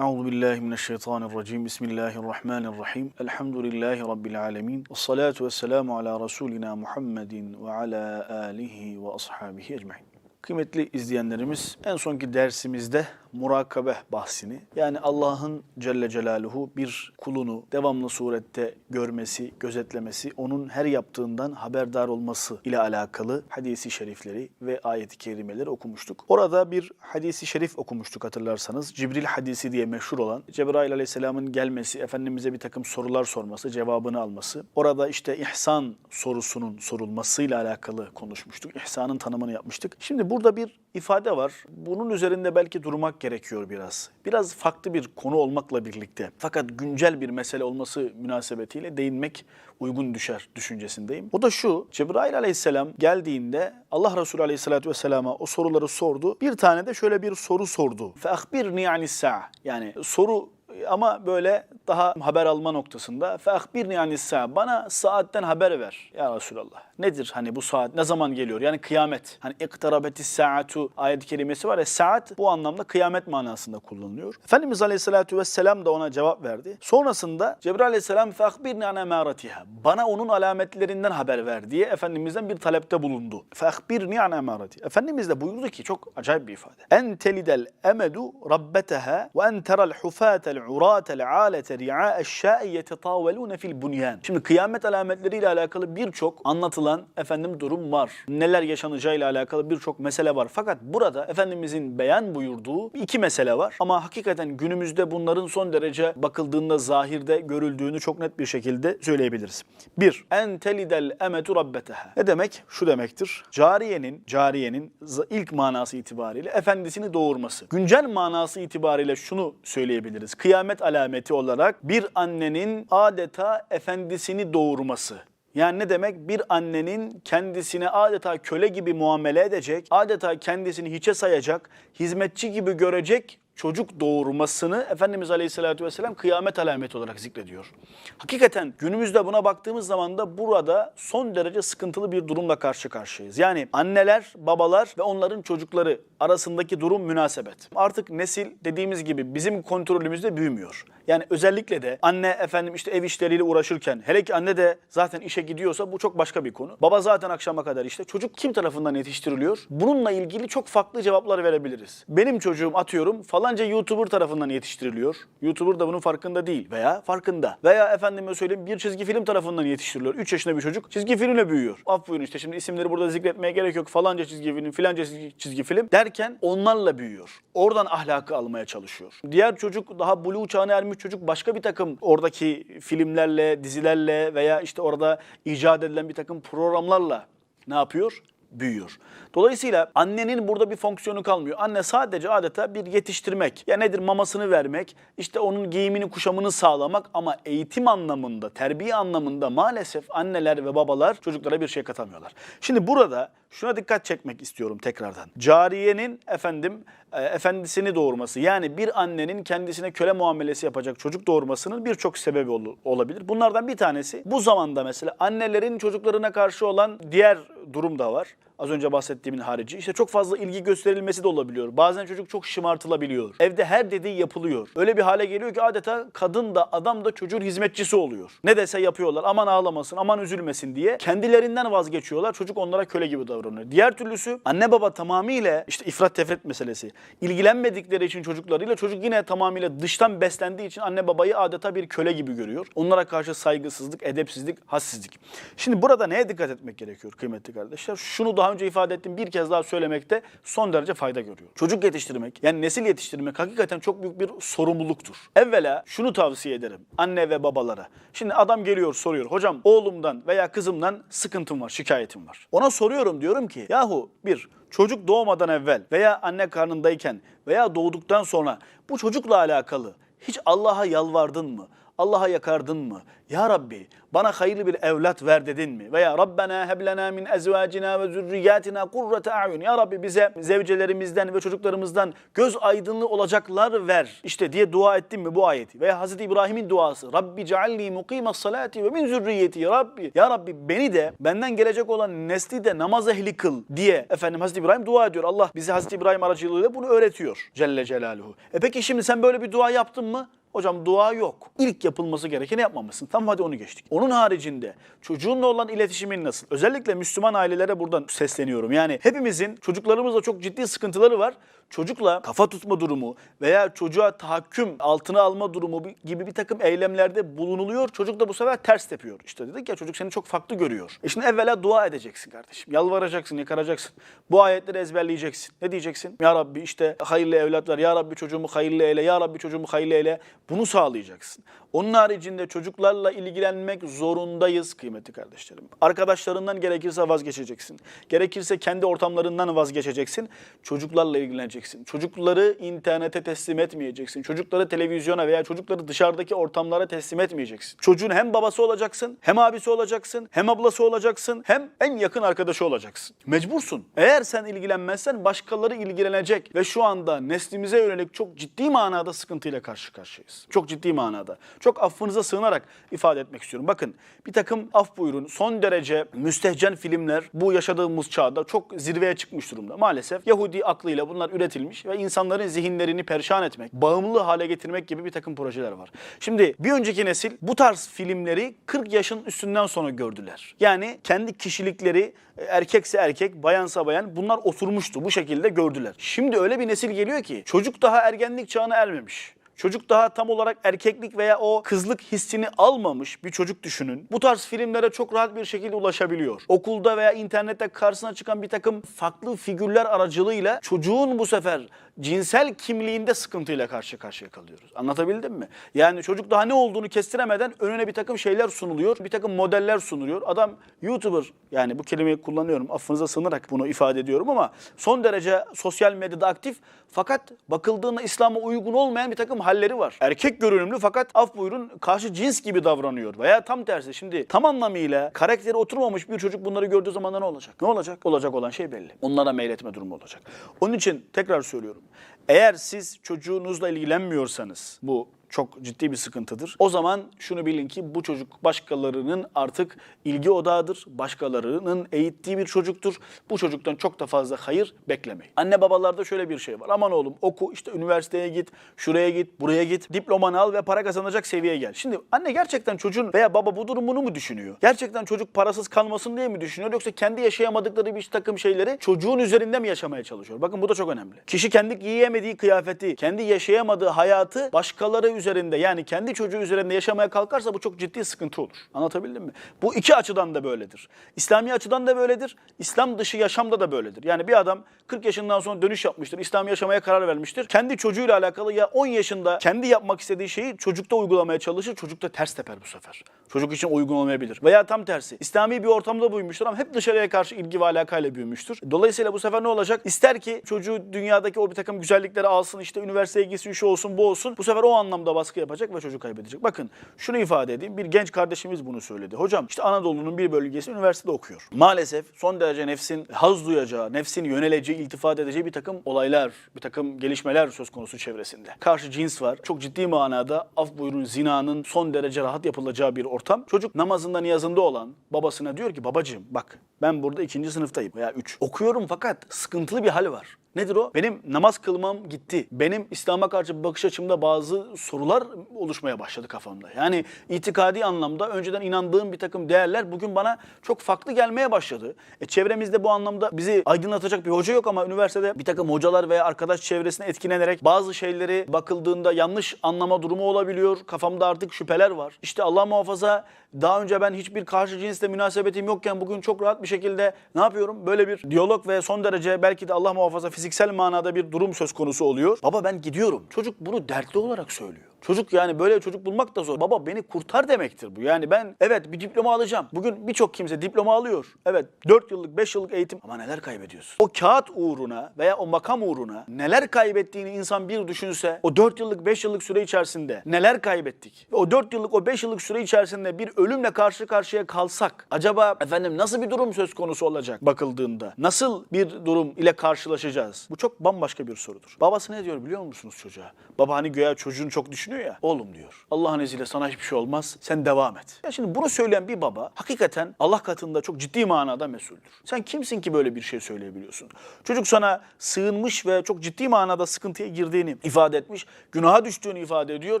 Euzu billahi mineşşeytanirracim. Bismillahirrahmanirrahim. Elhamdülillahi rabbil alamin. Ves salatu vesselamu ala rasulina Muhammedin ve ala alihi ve ashabihi ecmaîn. Kıymetli izleyenlerimiz en sonki dersimizde murakabe bahsini yani Allah'ın Celle Celaluhu bir kulunu devamlı surette görmesi, gözetlemesi, onun her yaptığından haberdar olması ile alakalı hadisi şerifleri ve ayeti kerimeleri okumuştuk. Orada bir hadisi şerif okumuştuk hatırlarsanız. Cibril hadisi diye meşhur olan Cebrail aleyhisselamın gelmesi, Efendimiz'e bir takım sorular sorması, cevabını alması. Orada işte ihsan sorusunun sorulmasıyla alakalı konuşmuştuk. İhsanın tanımını yapmıştık. Şimdi burada bir ifade var. Bunun üzerinde belki durmak gerekiyor biraz. Biraz farklı bir konu olmakla birlikte. Fakat güncel bir mesele olması münasebetiyle değinmek uygun düşer düşüncesindeyim. O da şu, Cebrail aleyhisselam geldiğinde Allah Resulü aleyhissalatü vesselama o soruları sordu. Bir tane de şöyle bir soru sordu. فَاَخْبِرْنِي عَنِ السَّاعَ Yani soru ama böyle daha haber alma noktasında. bir yani saat bana saatten haber ver ya Resulallah. Nedir hani bu saat ne zaman geliyor? Yani kıyamet. Hani iktarabeti saatu ayet kelimesi var ya saat bu anlamda kıyamet manasında kullanılıyor. Efendimiz Aleyhisselatü Vesselam da ona cevap verdi. Sonrasında Cebrail Aleyhisselam fehbirni an emaratiha. Bana onun alametlerinden haber ver diye Efendimiz'den bir talepte bulundu. Fehbirni an emarati. Efendimiz de buyurdu ki çok acayip bir ifade. En telidel emedu rabbeteha ve en teral hufatel uratel aletel ri'a eşşâ'i yetetâvelûne fil bunyan. Şimdi kıyamet alametleriyle alakalı birçok anlatılan efendim durum var. Neler yaşanacağıyla alakalı birçok mesele var. Fakat burada Efendimizin beyan buyurduğu iki mesele var. Ama hakikaten günümüzde bunların son derece bakıldığında zahirde görüldüğünü çok net bir şekilde söyleyebiliriz. Bir, en telidel emetu rabbeteha. Ne demek? Şu demektir. Cariyenin, cariyenin ilk manası itibariyle efendisini doğurması. Güncel manası itibariyle şunu söyleyebiliriz. Kıyamet alameti olarak bir annenin adeta efendisini doğurması. Yani ne demek? Bir annenin kendisine adeta köle gibi muamele edecek, adeta kendisini hiçe sayacak, hizmetçi gibi görecek çocuk doğurmasını Efendimiz Aleyhisselatü Vesselam kıyamet alameti olarak zikrediyor. Hakikaten günümüzde buna baktığımız zaman da burada son derece sıkıntılı bir durumla karşı karşıyayız. Yani anneler, babalar ve onların çocukları arasındaki durum münasebet. Artık nesil dediğimiz gibi bizim kontrolümüzde büyümüyor. Yani özellikle de anne efendim işte ev işleriyle uğraşırken hele ki anne de zaten işe gidiyorsa bu çok başka bir konu. Baba zaten akşama kadar işte. Çocuk kim tarafından yetiştiriliyor? Bununla ilgili çok farklı cevaplar verebiliriz. Benim çocuğum atıyorum falanca YouTuber tarafından yetiştiriliyor. YouTuber da bunun farkında değil veya farkında. Veya efendime söyleyeyim bir çizgi film tarafından yetiştiriliyor. 3 yaşında bir çocuk çizgi filmle büyüyor. Af buyurun işte şimdi isimleri burada zikretmeye gerek yok. Falanca çizgi film, filanca çizgi- çizgi film derken onlarla büyüyor. Oradan ahlakı almaya çalışıyor. Diğer çocuk daha buluğ çağına ermiş çocuk başka bir takım oradaki filmlerle, dizilerle veya işte orada icat edilen bir takım programlarla ne yapıyor? Büyüyor. Dolayısıyla annenin burada bir fonksiyonu kalmıyor. Anne sadece adeta bir yetiştirmek. Ya nedir mamasını vermek, işte onun giyimini kuşamını sağlamak ama eğitim anlamında, terbiye anlamında maalesef anneler ve babalar çocuklara bir şey katamıyorlar. Şimdi burada şuna dikkat çekmek istiyorum tekrardan. Cariyenin efendim e, efendisini doğurması yani bir annenin kendisine köle muamelesi yapacak çocuk doğurmasının birçok sebebi ol- olabilir. Bunlardan bir tanesi bu zamanda mesela annelerin çocuklarına karşı olan diğer durum da var. Az önce bahsettiğimin harici. İşte çok fazla ilgi gösterilmesi de olabiliyor. Bazen çocuk çok şımartılabiliyor. Evde her dediği yapılıyor. Öyle bir hale geliyor ki adeta kadın da adam da çocuğun hizmetçisi oluyor. Ne dese yapıyorlar. Aman ağlamasın, aman üzülmesin diye. Kendilerinden vazgeçiyorlar. Çocuk onlara köle gibi davranıyor. Diğer türlüsü anne baba tamamıyla işte ifrat tefret meselesi. İlgilenmedikleri için çocuklarıyla çocuk yine tamamıyla dıştan beslendiği için anne babayı adeta bir köle gibi görüyor. Onlara karşı saygısızlık, edepsizlik, hassizlik. Şimdi burada neye dikkat etmek gerekiyor kıymetli kardeşler? Şunu daha önce ifade ettim bir kez daha söylemekte son derece fayda görüyor. Çocuk yetiştirmek yani nesil yetiştirmek hakikaten çok büyük bir sorumluluktur. Evvela şunu tavsiye ederim anne ve babalara. Şimdi adam geliyor soruyor hocam oğlumdan veya kızımdan sıkıntım var, şikayetim var. Ona soruyorum diyorum ki yahu bir çocuk doğmadan evvel veya anne karnındayken veya doğduktan sonra bu çocukla alakalı hiç Allah'a yalvardın mı? Allah'a yakardın mı? Ya Rabbi bana hayırlı bir evlat ver dedin mi? Veya Rabbena heblena min ezvacina ve zürriyatina kurrate a'yun. Ya Rabbi bize zevcelerimizden ve çocuklarımızdan göz aydınlığı olacaklar ver. İşte diye dua ettin mi bu ayeti? Veya Hazreti İbrahim'in duası. Rabbi cealli mukimas salati ve min zürriyeti. Ya Rabbi, ya Rabbi beni de benden gelecek olan nesli de namaz ehli kıl diye efendim Hazreti İbrahim dua ediyor. Allah bize Hazreti İbrahim aracılığıyla bunu öğretiyor Celle Celaluhu. E peki şimdi sen böyle bir dua yaptın mı? Hocam dua yok. İlk yapılması gerekeni yapmamışsın. Tamam hadi onu geçtik. Onun haricinde çocuğunla olan iletişimin nasıl? Özellikle Müslüman ailelere buradan sesleniyorum. Yani hepimizin çocuklarımızla çok ciddi sıkıntıları var. Çocukla kafa tutma durumu veya çocuğa tahakküm altına alma durumu gibi bir takım eylemlerde bulunuluyor. Çocuk da bu sefer ters tepiyor. İşte dedik ya çocuk seni çok farklı görüyor. E şimdi evvela dua edeceksin kardeşim. Yalvaracaksın, yakaracaksın. Bu ayetleri ezberleyeceksin. Ne diyeceksin? Ya Rabbi işte hayırlı evlat ver. Ya Rabbi çocuğumu hayırlı eyle. Ya Rabbi çocuğumu hayırlı eyle. Bunu sağlayacaksın. Onun haricinde çocuklarla ilgilenmek zorundayız kıymetli kardeşlerim. Arkadaşlarından gerekirse vazgeçeceksin. Gerekirse kendi ortamlarından vazgeçeceksin. Çocuklarla ilgileneceksin. Çocukları internete teslim etmeyeceksin. Çocukları televizyona veya çocukları dışarıdaki ortamlara teslim etmeyeceksin. Çocuğun hem babası olacaksın, hem abisi olacaksın, hem ablası olacaksın, hem en yakın arkadaşı olacaksın. Mecbursun. Eğer sen ilgilenmezsen başkaları ilgilenecek ve şu anda neslimize yönelik çok ciddi manada sıkıntıyla karşı karşıyayız. Çok ciddi manada. Çok affınıza sığınarak ifade etmek istiyorum. Bakın bir takım af buyurun son derece müstehcen filmler bu yaşadığımız çağda çok zirveye çıkmış durumda. Maalesef Yahudi aklıyla bunlar üretilmiş ve insanların zihinlerini perişan etmek, bağımlı hale getirmek gibi bir takım projeler var. Şimdi bir önceki nesil bu tarz filmleri 40 yaşın üstünden sonra gördüler. Yani kendi kişilikleri e, erkekse erkek, bayansa bayan bunlar oturmuştu. Bu şekilde gördüler. Şimdi öyle bir nesil geliyor ki çocuk daha ergenlik çağına ermemiş. Çocuk daha tam olarak erkeklik veya o kızlık hissini almamış bir çocuk düşünün. Bu tarz filmlere çok rahat bir şekilde ulaşabiliyor. Okulda veya internette karşısına çıkan bir takım farklı figürler aracılığıyla çocuğun bu sefer cinsel kimliğinde sıkıntıyla karşı karşıya kalıyoruz. Anlatabildim mi? Yani çocuk daha ne olduğunu kestiremeden önüne bir takım şeyler sunuluyor. Bir takım modeller sunuluyor. Adam YouTuber yani bu kelimeyi kullanıyorum affınıza sığınarak bunu ifade ediyorum ama son derece sosyal medyada aktif fakat bakıldığında İslam'a uygun olmayan bir takım halleri var. Erkek görünümlü fakat af buyurun karşı cins gibi davranıyor veya tam tersi. Şimdi tam anlamıyla karakteri oturmamış bir çocuk bunları gördüğü zaman ne olacak? Ne olacak? Olacak olan şey belli. Onlara meyletme durumu olacak. Onun için tekrar söylüyorum. Eğer siz çocuğunuzla ilgilenmiyorsanız bu çok ciddi bir sıkıntıdır. O zaman şunu bilin ki bu çocuk başkalarının artık ilgi odağıdır. Başkalarının eğittiği bir çocuktur. Bu çocuktan çok da fazla hayır beklemeyin. Anne babalarda şöyle bir şey var. Aman oğlum oku işte üniversiteye git, şuraya git, buraya git. Diplomanı al ve para kazanacak seviyeye gel. Şimdi anne gerçekten çocuğun veya baba bu durumunu mu düşünüyor? Gerçekten çocuk parasız kalmasın diye mi düşünüyor? Yoksa kendi yaşayamadıkları bir takım şeyleri çocuğun üzerinde mi yaşamaya çalışıyor? Bakın bu da çok önemli. Kişi kendi giyemediği kıyafeti, kendi yaşayamadığı hayatı başkaları üzerinde yani kendi çocuğu üzerinde yaşamaya kalkarsa bu çok ciddi sıkıntı olur. Anlatabildim mi? Bu iki açıdan da böyledir. İslami açıdan da böyledir. İslam dışı yaşamda da böyledir. Yani bir adam 40 yaşından sonra dönüş yapmıştır. İslam yaşamaya karar vermiştir. Kendi çocuğuyla alakalı ya 10 yaşında kendi yapmak istediği şeyi çocukta uygulamaya çalışır. Çocuk da ters teper bu sefer. Çocuk için uygun olmayabilir. Veya tam tersi. İslami bir ortamda büyümüştür ama hep dışarıya karşı ilgi ve alakayla büyümüştür. Dolayısıyla bu sefer ne olacak? İster ki çocuğu dünyadaki o bir takım güzellikleri alsın, işte üniversiteye gitsin, şu olsun, bu olsun. Bu sefer o anlamda baskı yapacak ve çocuk kaybedecek. Bakın şunu ifade edeyim. Bir genç kardeşimiz bunu söyledi. Hocam işte Anadolu'nun bir bölgesi üniversitede okuyor. Maalesef son derece nefsin haz duyacağı, nefsin yöneleceği, iltifat edeceği bir takım olaylar, bir takım gelişmeler söz konusu çevresinde. Karşı cins var. Çok ciddi manada af buyurun zinanın son derece rahat yapılacağı bir ortam. Çocuk namazında niyazında olan babasına diyor ki babacığım bak ben burada ikinci sınıftayım veya üç. Okuyorum fakat sıkıntılı bir hal var. Nedir o? Benim namaz kılmam gitti. Benim İslam'a karşı bakış açımda bazı sorular oluşmaya başladı kafamda. Yani itikadi anlamda önceden inandığım bir takım değerler bugün bana çok farklı gelmeye başladı. E, çevremizde bu anlamda bizi aydınlatacak bir hoca yok ama üniversitede bir takım hocalar veya arkadaş çevresine etkilenerek bazı şeyleri bakıldığında yanlış anlama durumu olabiliyor. Kafamda artık şüpheler var. İşte Allah muhafaza daha önce ben hiçbir karşı cinsle münasebetim yokken bugün çok rahat bir şekilde ne yapıyorum? Böyle bir diyalog ve son derece belki de Allah muhafaza fiziksel manada bir durum söz konusu oluyor. Baba ben gidiyorum. Çocuk bunu dertli olarak söylüyor. Çocuk yani böyle çocuk bulmak da zor. Baba beni kurtar demektir bu. Yani ben evet bir diploma alacağım. Bugün birçok kimse diploma alıyor. Evet 4 yıllık 5 yıllık eğitim ama neler kaybediyorsun? O kağıt uğruna veya o makam uğruna neler kaybettiğini insan bir düşünse o 4 yıllık 5 yıllık süre içerisinde neler kaybettik? O 4 yıllık o 5 yıllık süre içerisinde bir ölümle karşı karşıya kalsak acaba efendim nasıl bir durum söz konusu olacak bakıldığında? Nasıl bir durum ile karşılaşacağız? Bu çok bambaşka bir sorudur. Babası ne diyor biliyor musunuz çocuğa? Baba hani göğe çocuğunu çok düşünüyor ya. Oğlum diyor. Allah'ın izniyle sana hiçbir şey olmaz. Sen devam et. Ya şimdi bunu söyleyen bir baba hakikaten Allah katında çok ciddi manada mesuldür. Sen kimsin ki böyle bir şey söyleyebiliyorsun? Çocuk sana sığınmış ve çok ciddi manada sıkıntıya girdiğini ifade etmiş. Günaha düştüğünü ifade ediyor.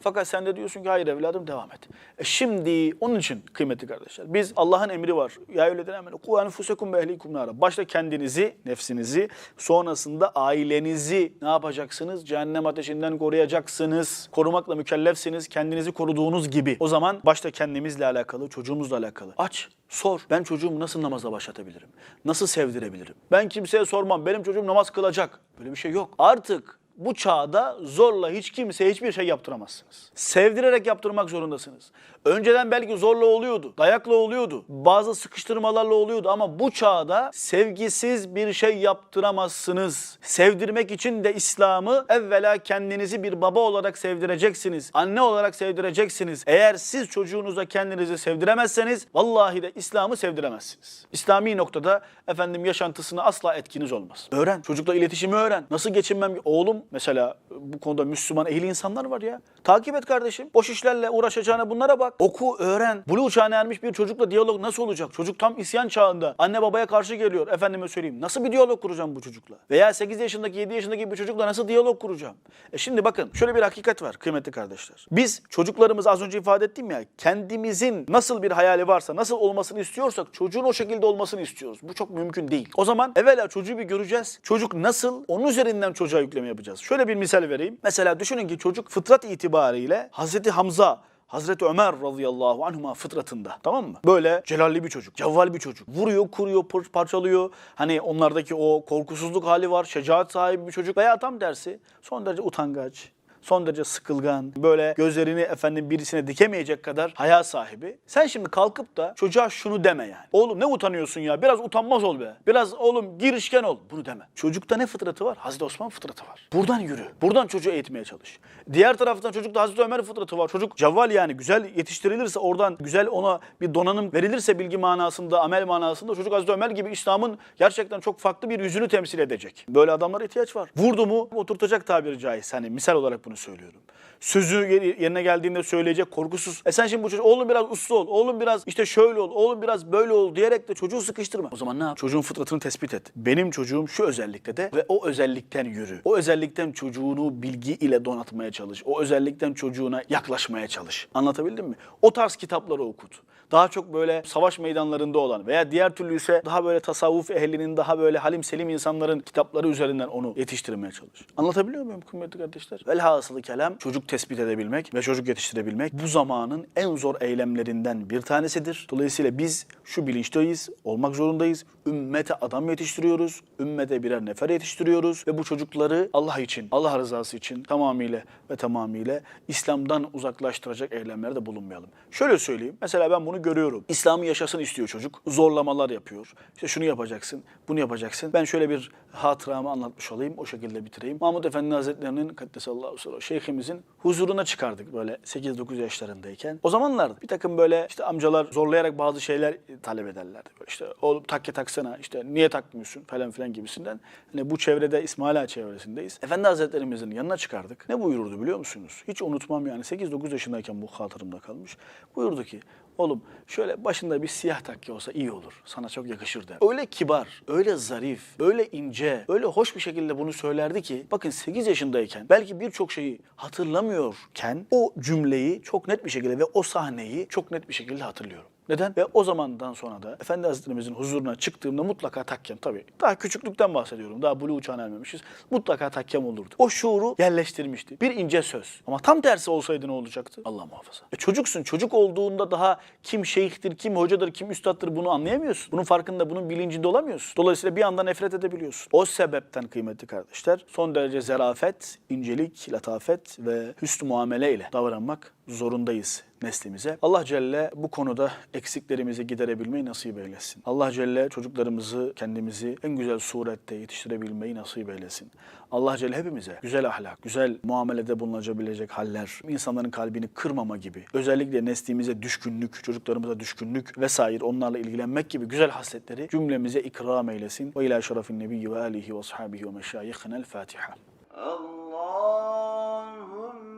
Fakat sen de diyorsun ki hayır evladım devam et. E şimdi onun için kıymetli kardeşler biz Allah'ın emri var. Ya öyle denen ku enfusekum ve ehlikum nara. Başta kendinizi, nefsinizi, sonrasında ailenizi ne yapacaksınız? Cehennem ateşinden koruyacaksınız. Korumakla mükellefsiniz. Kendinizi koruduğunuz gibi. O zaman başta kendimizle alakalı, çocuğumuzla alakalı. Aç, sor. Ben çocuğumu nasıl namaza başlatabilirim? Nasıl sevdirebilirim? Ben kimseye sormam. Benim çocuğum namaz kılacak. Böyle bir şey yok. Artık bu çağda zorla hiç kimseye hiçbir şey yaptıramazsınız. Sevdirerek yaptırmak zorundasınız. Önceden belki zorla oluyordu, dayakla oluyordu, bazı sıkıştırmalarla oluyordu ama bu çağda sevgisiz bir şey yaptıramazsınız. Sevdirmek için de İslam'ı evvela kendinizi bir baba olarak sevdireceksiniz, anne olarak sevdireceksiniz. Eğer siz çocuğunuza kendinizi sevdiremezseniz vallahi de İslam'ı sevdiremezsiniz. İslami noktada efendim yaşantısına asla etkiniz olmaz. Öğren, çocukla iletişimi öğren. Nasıl geçinmem? Oğlum mesela bu konuda Müslüman ehli insanlar var ya. Takip et kardeşim. Boş işlerle uğraşacağına bunlara bak. Oku, öğren. Buluğ çağına ermiş bir çocukla diyalog nasıl olacak? Çocuk tam isyan çağında. Anne babaya karşı geliyor. Efendime söyleyeyim. Nasıl bir diyalog kuracağım bu çocukla? Veya 8 yaşındaki, 7 yaşındaki bir çocukla nasıl diyalog kuracağım? E şimdi bakın şöyle bir hakikat var kıymetli kardeşler. Biz çocuklarımız az önce ifade ettim ya kendimizin nasıl bir hayali varsa, nasıl olmasını istiyorsak çocuğun o şekilde olmasını istiyoruz. Bu çok mümkün değil. O zaman evvela çocuğu bir göreceğiz. Çocuk nasıl? Onun üzerinden çocuğa yükleme yapacağız. Şöyle bir misal vereyim. Mesela düşünün ki çocuk fıtrat itibariyle Hazreti Hamza Hazreti Ömer radıyallahu anhuma fıtratında tamam mı? Böyle celalli bir çocuk, cevval bir çocuk. Vuruyor, kuruyor, par- parçalıyor. Hani onlardaki o korkusuzluk hali var, şecaat sahibi bir çocuk. Veya tam tersi son derece utangaç, son derece sıkılgan, böyle gözlerini efendim birisine dikemeyecek kadar haya sahibi. Sen şimdi kalkıp da çocuğa şunu deme yani. Oğlum ne utanıyorsun ya? Biraz utanmaz ol be. Biraz oğlum girişken ol. Bunu deme. Çocukta ne fıtratı var? Hazreti Osman fıtratı var. Buradan yürü. Buradan çocuğu eğitmeye çalış. Diğer taraftan çocukta Hazreti Ömer fıtratı var. Çocuk cevval yani güzel yetiştirilirse oradan güzel ona bir donanım verilirse bilgi manasında, amel manasında çocuk Hazreti Ömer gibi İslam'ın gerçekten çok farklı bir yüzünü temsil edecek. Böyle adamlara ihtiyaç var. Vurdu mu oturtacak tabiri caizse. Hani misal olarak bunu söylüyorum. Sözü yeri- yerine geldiğinde söyleyecek korkusuz. E sen şimdi bu çocuk oğlum biraz uslu ol, oğlum biraz işte şöyle ol, oğlum biraz böyle ol diyerek de çocuğu sıkıştırma. O zaman ne yap? Çocuğun fıtratını tespit et. Benim çocuğum şu özellikte de ve o özellikten yürü. O özellikten çocuğunu bilgi ile donatmaya çalış. O özellikten çocuğuna yaklaşmaya çalış. Anlatabildim mi? O tarz kitapları okut. Daha çok böyle savaş meydanlarında olan veya diğer türlü ise daha böyle tasavvuf ehlinin daha böyle halim selim insanların kitapları üzerinden onu yetiştirmeye çalış. Anlatabiliyor muyum kıymetli kardeşler? Velhasılı kelam çocuk tespit edebilmek ve çocuk yetiştirebilmek bu zamanın en zor eylemlerinden bir tanesidir. Dolayısıyla biz şu bilinçteyiz, olmak zorundayız. Ümmete adam yetiştiriyoruz, ümmete birer nefer yetiştiriyoruz ve bu çocukları Allah için, Allah rızası için tamamıyla ve tamamıyla İslam'dan uzaklaştıracak eylemlerde bulunmayalım. Şöyle söyleyeyim, mesela ben bunu görüyorum. İslam'ı yaşasın istiyor çocuk, zorlamalar yapıyor. İşte şunu yapacaksın, bunu yapacaksın. Ben şöyle bir hatıramı anlatmış olayım, o şekilde bitireyim. Mahmud Efendi Hazretleri'nin Kaddesallahu sırrı, şeyhimizin huzuruna çıkardık böyle 8-9 yaşlarındayken. O zamanlar bir takım böyle işte amcalar zorlayarak bazı şeyler talep ederlerdi. Böyle işte oğlum takke taksana, işte niye takmıyorsun falan filan gibisinden. Hani bu çevrede İsmail Ağa çevresindeyiz. Efendi Hazretlerimizin yanına çıkardık. Ne buyururdu biliyor musunuz? Hiç unutmam yani 8-9 yaşındayken bu hatırımda kalmış. Buyurdu ki oğlum şöyle başında bir siyah takke olsa iyi olur. Sana çok yakışır der. Öyle kibar, öyle zarif, öyle ince, öyle hoş bir şekilde bunu söylerdi ki bakın 8 yaşındayken belki birçok şeyi hatırlamıyorken o cümleyi çok net bir şekilde ve o sahneyi çok net bir şekilde hatırlıyorum. Neden? Ve o zamandan sonra da Efendi Hazretlerimizin huzuruna çıktığımda mutlaka takkem tabii. Daha küçüklükten bahsediyorum. Daha buluğ çağına ermemişiz. Mutlaka takkem olurdu. O şuuru yerleştirmişti. Bir ince söz. Ama tam tersi olsaydı ne olacaktı? Allah muhafaza. E çocuksun. Çocuk olduğunda daha kim şeyhtir, kim hocadır, kim üstattır bunu anlayamıyorsun. Bunun farkında, bunun bilincinde olamıyorsun. Dolayısıyla bir anda nefret edebiliyorsun. O sebepten kıymetli kardeşler son derece zerafet, incelik, latafet ve hüsnü muamele ile davranmak zorundayız neslimize. Allah Celle bu konuda eksiklerimizi giderebilmeyi nasip eylesin. Allah Celle çocuklarımızı, kendimizi en güzel surette yetiştirebilmeyi nasip eylesin. Allah Celle hepimize güzel ahlak, güzel muamelede bulunabilecek haller, insanların kalbini kırmama gibi, özellikle neslimize düşkünlük, çocuklarımıza düşkünlük vesaire onlarla ilgilenmek gibi güzel hasletleri cümlemize ikram eylesin. Ve ila şerefin nebiyyi ve alihi ve sahabihi ve meşayihinel Fatiha.